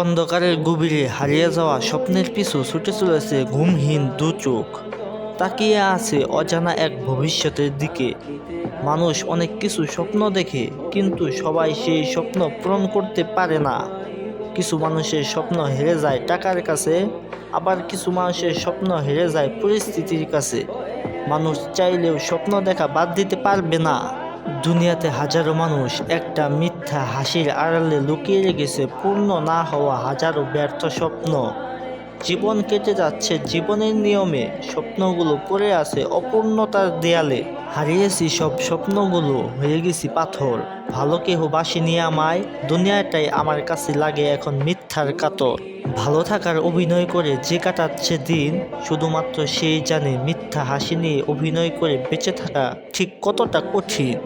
অন্ধকারের গভীরে হারিয়ে যাওয়া স্বপ্নের পিছু ছুটে চলেছে ঘুমহীন দু চোখ। তাকিয়ে আছে অজানা এক ভবিষ্যতের দিকে। মানুষ অনেক কিছু স্বপ্ন দেখে, কিন্তু সবাই সেই স্বপ্ন পূরণ করতে পারে না। কিছু মানুষের স্বপ্ন হেরে যায় টাকার কাছে, আবার কিছু মানুষের স্বপ্ন হেরে যায় পরিস্থিতির কাছে। মানুষ চাইলেও স্বপ্ন দেখা বাদ দিতে পারবে না। দুনিয়াতে হাজারো মানুষ একটা মিথ্যা হাসির আড়ালে লুকিয়ে রেখেছে পূর্ণ না হওয়া হাজারো ব্যর্থ স্বপ্ন। জীবন কেটে যাচ্ছে জীবনের নিয়মে, স্বপ্নগুলো পড়ে আছে অপূর্ণতার দেয়ালে। হারিয়েছি সব স্বপ্নগুলো, হয়ে গেছি পাথর। ভালো কেহ বাসিনি আমায়, দুনিয়াটাই আমার কাছে লাগে এখন মিথ্যার কাতর। ভালো থাকার অভিনয় করে যে কাটাচ্ছে দিন, শুধুমাত্র সেই জানে মিথ্যা হাসি নিয়ে অভিনয় করে বেঁচে থাকা ঠিক কতটা কঠিন।